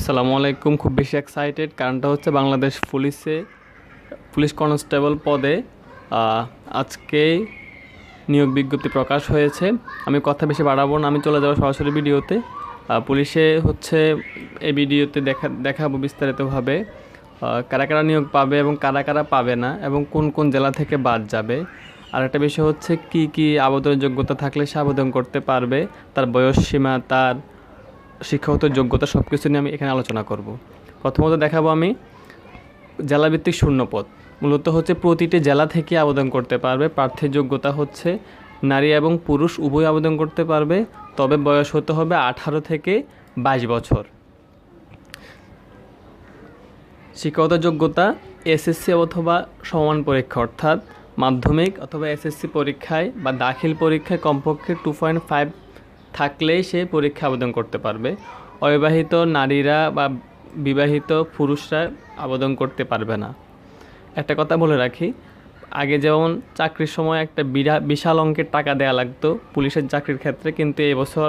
আসসালামু আলাইকুম। খুব বেশি এক্সাইটেড কারণটা হচ্ছে বাংলাদেশ পুলিশে, পুলিশ কনস্টেবল পদে আজকে নিয়োগ বিজ্ঞপ্তি প্রকাশ হয়েছে। আমি কথা বেশি বাড়াবো না, আমি চলে যাব সরাসরি ভিডিওতে। পুলিশে হচ্ছে এই ভিডিওতে দেখা, দেখাবো বিস্তারিতভাবে কারা কারা নিয়োগ পাবে এবং কারা কারা পাবে না, এবং কোন কোন জেলা থেকে বাদ যাবে। আর একটা বিষয় হচ্ছে, কি কি আবেদনের যোগ্যতা থাকলে সে আবেদন করতে পারবে, তার বয়স সীমা, তার শিক্ষাগত যোগ্যতা সব কিছু নিয়ে আমি এখানে আলোচনা করব। প্রথমত দেখাবো আমি জেলাভিত্তিক শূন্যপদ। মূলত হচ্ছে প্রতিটি জেলা থেকে আবেদন করতে পারবে, প্রার্থীর যোগ্যতা হচ্ছে নারী এবং পুরুষ, উভয় আবেদন করতে পারবে, তবে বয়স হতে হবে আঠারো থেকে বাইশ বছর। শিক্ষাগত যোগ্যতা এসএসসি অথবা সমান পরীক্ষা, অর্থাৎ মাধ্যমিক অথবা এসএসসি পরীক্ষায় বা দাখিল পরীক্ষায় কমপক্ষে টু পয়েন্ট ফাইভ থাকলেই সে পরীক্ষা আবেদন করতে পারবে। অবিবাহিত নারীরা বা বিবাহিত পুরুষরা আবেদন করতে পারবে না। একটা কথা বলে রাখি, আগে যেমন চাকরির সময় একটা বিরা, বিশাল অঙ্কের টাকা দেওয়া লাগতো, পুলিশের চাকরির ক্ষেত্রে কিন্তু এবছর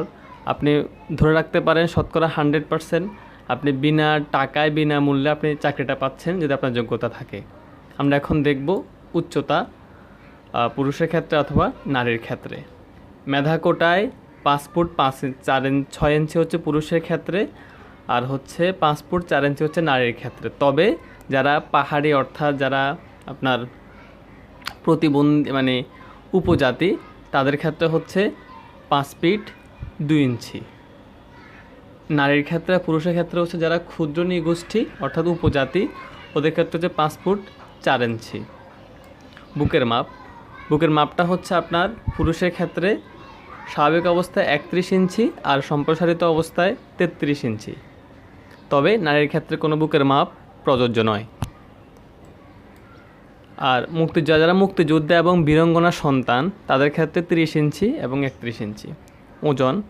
আপনি ধরে রাখতে পারেন শতকরা হান্ড্রেড পারসেন্ট আপনি বিনা টাকায়, বিনা মূল্যে আপনি চাকরিটা পাচ্ছেন যদি আপনার যোগ্যতা থাকে। আমরা এখন দেখব উচ্চতা পুরুষের ক্ষেত্রে অথবা নারীর ক্ষেত্রে। মেধা কোটায় পাঁচ ফুট পাঁচ চার ইঞ্চ ছয় ইঞ্চি হচ্ছে পুরুষের ক্ষেত্রে আর হচ্ছে পাঁচ ফুট চার ইঞ্চি হচ্ছে নারীর ক্ষেত্রে। তবে যারা পাহাড়ি অর্থাৎ যারা আপনার প্রতিবন্ধী মানে উপজাতি, তাদের ক্ষেত্রে হচ্ছে পাঁচ ফিট দুই ইঞ্চি। নারীর ক্ষেত্রে, পুরুষের ক্ষেত্রে হচ্ছে যারা ক্ষুদ্র নিগোষ্ঠী অর্থাৎ উপজাতি, ওদের ক্ষেত্রে হচ্ছে পাঁচ ফুট চার ইঞ্চি। বুকের মাপ, বুকের মাপটা হচ্ছে আপনার পুরুষের ক্ষেত্রে স্বাভাবিক অবস্থায় একত্রিশ ইঞ্চি আর সম্প্রসারিত অবস্থায় তেত্রিশ ইঞ্চি। তবে নারীর ক্ষেত্রে কোনো বুকের মাপ প্রযোজ্য নয়। আর মুক্তিযোদ্ধা, যারা মুক্তিযোদ্ধা এবং বীরঙ্গনা সন্তান, তাদের ক্ষেত্রে তিরিশ ইঞ্চি এবং একত্রিশ ইঞ্চি। ওজন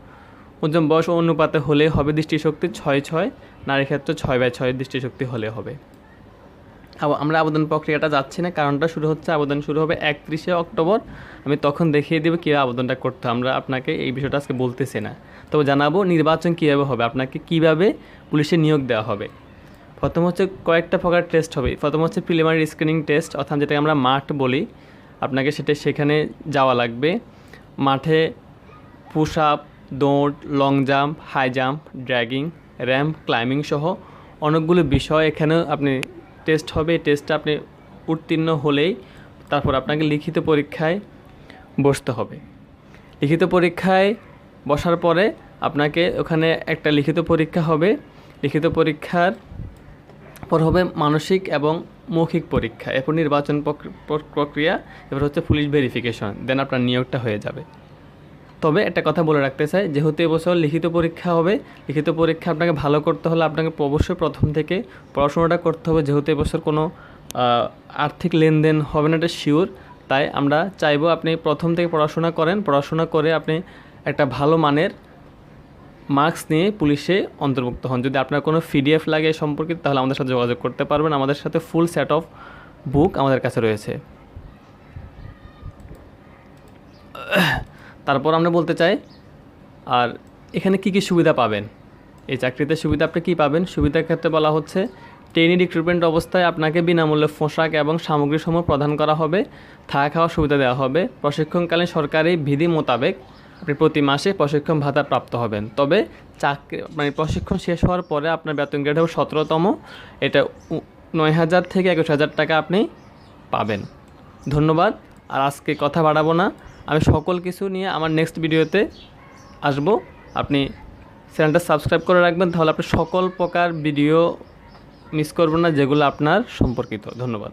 ওজন বয়স অনুপাতে হলে হবে দৃষ্টিশক্তি ছয় ছয়, নারীর ক্ষেত্রে ছয় বাই ছয় দৃষ্টিশক্তি হলে হবে। আমরা আবেদন প্রক্রিয়াটা যাচ্ছি না, কারণটা শুরু হচ্ছে, আবেদন শুরু হবে একত্রিশে অক্টোবর। আমি তখন দেখিয়ে দেবো কীভাবে আবেদনটা করতে আমরা আপনাকে এই বিষয়টা আজকে বলতেছি না। তবে জানাব নির্বাচন কীভাবে হবে, আপনাকে কীভাবে পুলিশে নিয়োগ দেওয়া হবে। প্রথম হচ্ছে কয়েকটা প্রকার টেস্ট হবে। প্রথম হচ্ছে প্রিলিমিনারি স্ক্রিনিং টেস্ট অর্থাৎ যেটাকে আমরা মাঠ বলি, আপনাকে সেটা সেখানে যাওয়া লাগবে। মাঠে পুশ আপ দৌড় long jump high jump dragging ramp climbing সহ অনেকগুলো বিষয় এখানে আপনি টেস্ট হবে, এই টেস্টে আপনি উত্তীর্ণ হলেই তারপর আপনাকে লিখিত পরীক্ষায় বসতে হবে। লিখিত পরীক্ষায় বসার পরে আপনাকে ওখানে একটা লিখিত পরীক্ষা হবে। লিখিত পরীক্ষার পর হবে মানসিক এবং মৌখিক পরীক্ষা। এরপর নির্বাচন প্রক্রি- প্রক- প্রক্রিয়া এবার হচ্ছে পুলিশ ভেরিফিকেশন দেন আপনার নিয়োগটা হয়ে যাবে। তবে একটা কথা বলে রাখতে চাই, যেহেতু এবছর লিখিত পরীক্ষা হবে, লিখিত পরীক্ষা আপনাকে ভালো করতে হলে আপনাকে অবশ্যই প্রথম থেকে পড়াশোনাটা করতে হবে। যেহেতু এবছর কোনো আর্থিক লেনদেন হবে না, এটা শিওর তাই আমরা চাইব আপনি প্রথম থেকে পড়াশোনা করেন। পড়াশোনা করে আপনি একটা ভালো মানের মার্কস নিয়ে পুলিশে অন্তর্ভুক্ত হন। যদি আপনার কোনো পিডিএফ লাগে এ সম্পর্কিত, তাহলে আমাদের সাথে যোগাযোগ করতে পারবেন। আমাদের সাথে ফুল সেট অফ বুক আমাদের কাছে রয়েছে। তারপর আমরা বলতে চাই, আর এখানে কি কি সুবিধা পাবেন? এই চাকরিতে সুবিধা আপনি কী পাবেন? সুবিধার ক্ষেত্রে বলা হচ্ছে ট্রেনি রিক্রুটমেন্ট অবস্থায় আপনাকে বিনামূল্যে পোশাক এবং সামগ্রীসমূহ প্রদান করা হবে, থাকা খাওয়ার সুবিধা দেওয়া হবে, প্রশিক্ষণকালীন সরকারি বিধি মোতাবেক আপনি প্রতি মাসে প্রশিক্ষণ ভাতা প্রাপ্ত হবেন। তবে চাকরি মানে প্রশিক্ষণ শেষ হওয়ার পরে আপনার বেতন গ্রেড হবে সতেরোতম, এটা নয় হাজার থেকে একুশ হাজার টাকা আপনি পাবেন। ধন্যবাদ, আর আজকে কথা বাড়াবো না। আমি সকল কিছু নিয়ে আমার নেক্সট ভিডিওতে আসব। আপনি চ্যানেলটা সাবস্ক্রাইব করে রাখবেন, তাহলে আপনি সকল প্রকার ভিডিও মিস করবেন না, যেগুলো আপনার সম্পর্কিত। ধন্যবাদ।